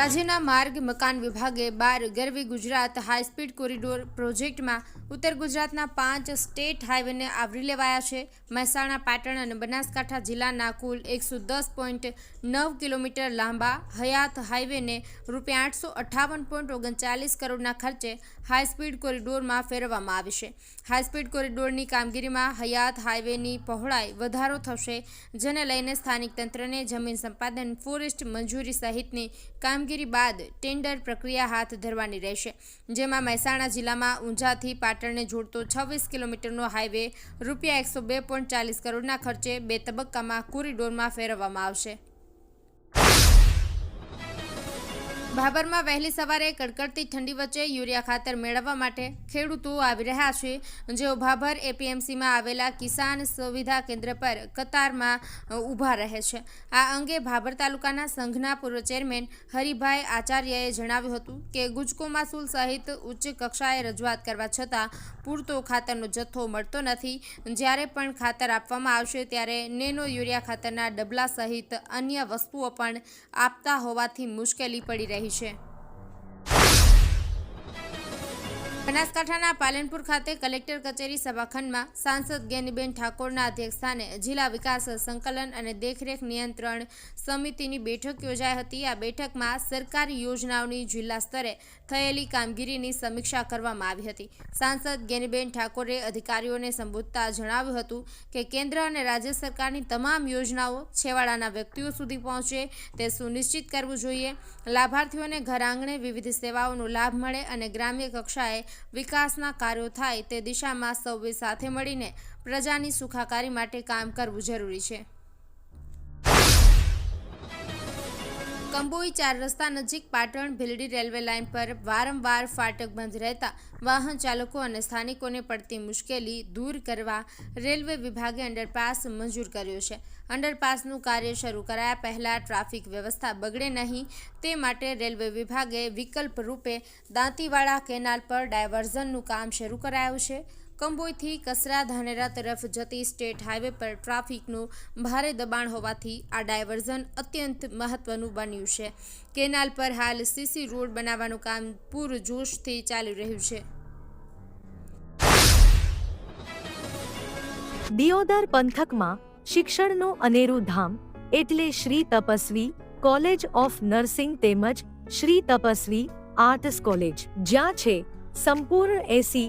રાજ્યના માર્ગ મકાન વિભાગે બાર Garvi Gujarat high speed corridor પ્રોજેક્ટમાં ઉત્તર ગુજરાતના પાંચ સ્ટેટ હાઈવેને આવરી લેવાયા છે. મહેસાણા, પાટણ અને બનાસકાંઠા જિલ્લાના કુલ એકસો દસ પોઈન્ટ નવ કિલોમીટર લાંબા હયાત હાઈવેને રૂપિયા આઠસો અઠ્ઠાવન પોઈન્ટ ઓગણચાલીસ કરોડના ખર્ચે હાઈસ્પીડ કોરિડોરમાં ફેરવવામાં આવશે હાઈસ્પીડ કોરિડોરની કામગીરીમાં હયાત હાઈવેની પહોળાઈ વધારો થશે, જેને લઈને સ્થાનિક તંત્રને જમીન સંપાદન, ફોરેસ્ટ, મંજૂરી સહિતની કામગીરી બાદ ટેન્ડર પ્રક્રિયા હાથ ધરવાની રહેશે. જેમાં મહેસાણા જિલ્લામાં ઊંઝાથી પાટણને જોડતો છવ્વીસ કિલોમીટરનો હાઈવે રૂપિયા એકસો બે પોઈન્ટ ચાલીસ કરોડના ખર્ચે બે તબક્કામાં કોરિડોરમાં ફેરવવામાં આવશે. ભાભરમાં વહેલી સવારે કડકડતી ઠંડી વચ્ચે યુરિયા ખાતર મેળવવા માટે ખેડૂતો આવી રહ્યા છે. જેઓ ભાભર એપીએમસીમાં આવેલા કિસાન સુવિધા કેન્દ્ર પર કતારમાં ઊભા રહે છે. આ અંગે ભાભર તાલુકાના સંઘના પૂર્વ ચેરમેન હરિભાઈ આચાર્યએ જણાવ્યું હતું કે, ગુજકો માસૂલ સહિત ઉચ્ચ કક્ષાએ રજૂઆત કરવા છતાં પૂરતો ખાતરનો જથ્થો મળતો નથી. જ્યારે પણ ખાતર આપવામાં આવશે ત્યારે નેનો યુરિયા ખાતરના ડબલા સહિત અન્ય વસ્તુઓ પણ આપતા હોવાથી મુશ્કેલી પડી રહી છે બનાસકાંઠાના પાલનપુર ખાતે કલેક્ટર કચેરી સભાખંડમાં સાંસદ જ્ઞાનીબેન ઠાકોરના અધ્યક્ષસ્થાને જિલ્લા વિકાસ સંકલન અને દેખરેખ નિયંત્રણ સમિતિની બેઠક યોજાઈ હતી. આ બેઠકમાં સરકારી યોજનાઓની જિલ્લા સ્તરે થયેલી કામગીરીની સમીક્ષા કરવામાં આવી હતી. સાંસદ જ્ઞાનીબેન ઠાકોરે અધિકારીઓને સંબોધતા જણાવ્યું હતું કે, કેન્દ્ર અને રાજ્ય સરકારની તમામ યોજનાઓ છેવાડાના વ્યક્તિઓ સુધી પહોંચે, તે સુનિશ્ચિત કરવું જોઈએ. લાભાર્થીઓને ઘર આંગણે વિવિધ સેવાઓનો લાભ મળે અને ગ્રામ્ય કક્ષાએ વિકાસના કાર્યો થાય તે દિશામાં સૌએ સાથે મળીને પ્રજાની સુખાકારી માટે કામ કરવું જરૂરી છે. કંબોઈ ચાર રસ્તા નજીક પાટણ ભીલડી રેલવે લાઇન પર વારંવાર ફાટક બંધ રહેતા વાહન ચાલકો અને સ્થાનિકોને પડતી મુશ્કેલી દૂર કરવા રેલવે વિભાગે અંડરપાસ મંજૂર કર્યો છે. અંડરપાસનું કાર્ય શરૂ કરાયા પહેલાં ટ્રાફિક વ્યવસ્થા બગડે નહીં તે માટે રેલવે વિભાગે વિકલ્પ રૂપે દાંતીવાડા કેનાલ પર ડાયવર્ઝનનું કામ શરૂ કરાયું છે. કંબોઈથી કસરા ધાનેરા તરફ જતી સ્ટેટ હાઈવે પર ટ્રાફિકનું ભારે દબાણ હોવાથી આ ડાયવર્ઝન અત્યંત મહત્વનું બન્યું છે. કેનાલ પર હાલ સીસી રોડ બનાવવાનું કામ પૂરજોશથી ચાલી રહ્યું છે. દિયોદર પંથકમાં શિક્ષણનું અનેરું ધામ એટલે Shri Tapasvi college of nursing તેમજ શ્રી તપસ્વી આર્ટ્સ કોલેજ, જ્યાં છે સંપૂર્ણ AC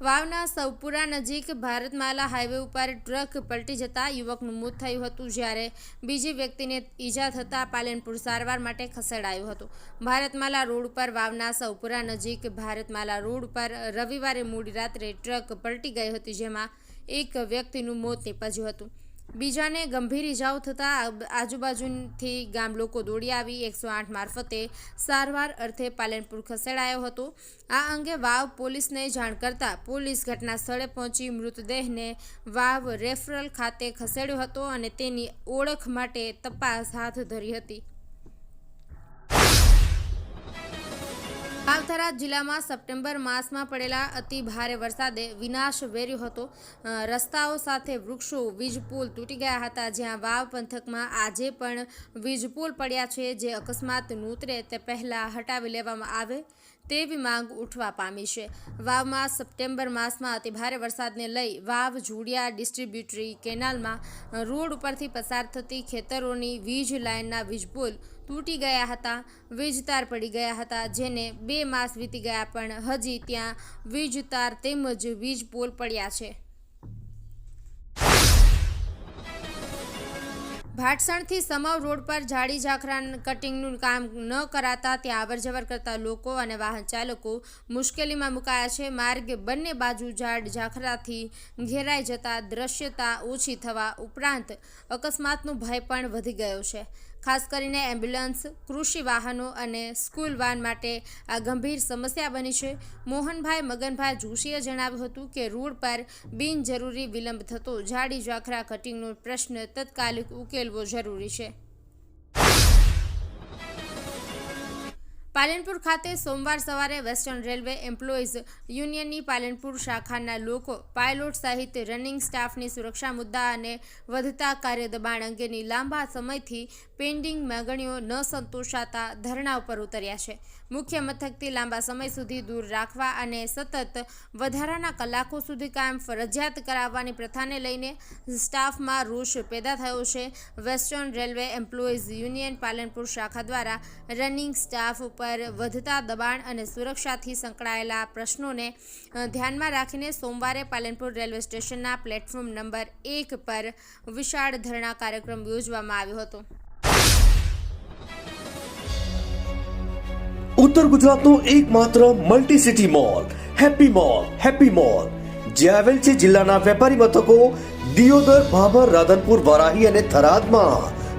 વાવના સૌપુરા નજીક ભારતમાલા હાઈવે ઉપર ટ્રક પલટી જતા યુવકનું મોત થયું હતું જ્યારે બીજી વ્યક્તિને ઈજા થતાં પાલનપુર સારવાર માટે ખસેડાયો હતો. ભારતમાલા રોડ ઉપર વાવના સૌપુરા નજીક ભારતમાલા રોડ ઉપર રવિવારે મોડી રાત્રે ટ્રક પલટી ગઈ હતી જેમાં એક વ્યક્તિનું મોત નીપજ્યું હતું. બીજાને ગંભીર ઇજાઓ થતાં આજુબાજુથી ગામ લોકો દોડી આવી. એકસો આઠ મારફતે સારવાર અર્થે પાલનપુર ખસેડાયો હતો. આ અંગે વાવ પોલીસને જાણ કરતાં પોલીસ ઘટના સ્થળે પહોંચી મૃતદેહને વાવ રેફરલ ખાતે ખસેડ્યો હતો અને તેની ઓળખ માટે તપાસ હાથ ધરી હતી. વાવથરા જિલ્લામાં સપ્ટેમ્બર માસમાં પડેલા અતિ ભારે વરસાદે વિનાશ વેર્યો હતો. રસ્તાઓ સાથે વૃક્ષો, વીજ પુલ તૂટી ગયા હતા, જ્યાં વાવ પંથકમાં આજે પણ વીજ પુલ પડ્યા છે, જે અકસ્માત નૂતરે તે પહેલાં હટાવી લેવામાં આવે. તેવી માંગ ઉઠવા પામી છે. વાવમાં સપ્ટેમ્બર માસમાં અતિભારે વરસાદને લઈ વાવ, જોડિયા ડિસ્ટ્રીબ્યુટરી કેનાલમાં રોડ ઉપરથી પસાર થતી ખેતરોની વીજ લાઇનના વીજ પુલ તૂટી ગયા હતા, વીજતાર પડી ગયા હતા, જેને બે માસ વીતી ગયા પણ હજી ત્યાં વીજ તાર તેમજ વીજ પોલ પડ્યા છે. ભાટસણથી સમવ રોડ પર જાડી ઝાખરા કટિંગનું કામ ન કરાતા ત્યાં અવરજવર કરતા લોકો અને વાહન ચાલકો મુશ્કેલીમાં મુકાયા છે. માર્ગ બંને બાજુ ઝાડ ઝાખરાથી ઘેરાઈ જતા દ્રશ્યતા ઓછી થવા ઉપરાંત અકસ્માતનો ભય પણ વધી ગયો છે. ખાસ કરીને એમ્બ્યુલન્સ, કૃષિ વાહનો અને સ્કૂલ વાન માટે આ ગંભીર સમસ્યા બની છે. મોહનભાઈ મગનભાઈ જોશીએ જણાવ્યું હતું કે રોડ પર બિનજરૂરી વિલંબ થતો જાડી ઝાખરા કટિંગનો પ્રશ્ન તત્કાલિક ઉકેલવો જરૂરી છે. પાલનપુર ખાતે સોમવાર સવારે વેસ્ટર્ન રેલવે એમ્પ્લોઈઝ યુનિયનની પાલનપુર શાખાના લોકો, પાયલોટ સહિત રનિંગ સ્ટાફની સુરક્ષા મુદ્દા અને વધતા કાર્ય દબાણ અંગેની લાંબા સમયથી પેન્ડિંગ માગણીઓ ન સંતોષાતા ધરણા ઉપર ઉતર્યા છે. મુખ્ય મથકથી લાંબા સમય સુધી દૂર રાખવા અને સતત વધારાના કલાકો સુધી કામ ફરજિયાત કરાવવાની પ્રથાને લઈને સ્ટાફમાં રોષ પેદા થયો છે. Western Railway Employees Union Palanpur શાખા દ્વારા રનિંગ સ્ટાફ ઉપર વધતા દબાણ અને સુરક્ષાથી સંકળાયેલા પ્રશ્નોને ધ્યાનમાં રાખીને સોમવારે પાલનપુર રેલવે સ્ટેશનના પ્લેટફોર્મ નંબર એક પર વિશાળ ધરણા કાર્યક્રમ યોજવામાં આવ્યો હતો. ઉત્તર ગુજરાતનું એકમાત્ર multi city mall Happy Mall Happy Mall જે આવેલ છે જિલ્લાના વેપારી મથકો દિયોદર, ભાભર, રાધનપુર, વરાહી અને થરાદમાં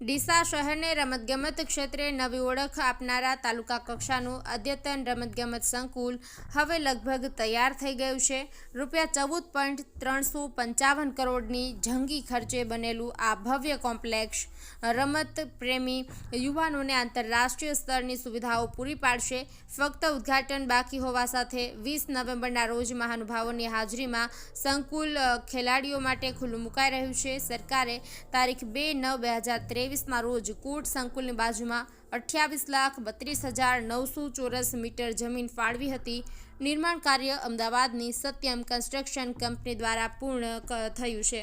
ડીસા શહેરને રમતગમત ક્ષેત્રે નવી ઓળખ આપનારા તાલુકા કક્ષાનું અદ્યતન રમતગમત સંકુલ હવે લગભગ તૈયાર થઈ ગયું છે. રૂપિયા ચૌદ પોઈન્ટ ત્રણસો પંચાવન કરોડની જંગી ખર્ચે બનેલું આ ભવ્ય કોમ્પ્લેક્ષ રમત પ્રેમી યુવાનોને આંતરરાષ્ટ્રીય સ્તરની સુવિધાઓ પૂરી પાડશે. ફક્ત ઉદ્ઘાટન બાકી હોવા સાથે વીસ નવેમ્બરના રોજ મહાનુભાવોની હાજરીમાં સંકુલ ખેલાડીઓ માટે ખુલ્લું મુકાઈ રહ્યું છે. સરકારે તારીખ બે નવ બે હજાર ત્રેવીસના રોજ કોટ સંકુલની બાજુમાં અઠ્યાવીસ લાખ બત્રીસ હજાર નવસો ચોરસ મીટર જમીન ફાળવી હતી. નિર્માણ કાર્ય અમદાવાદની સત્યમ કન્સ્ટ્રક્શન કંપની દ્વારા પૂર્ણ થયું છે.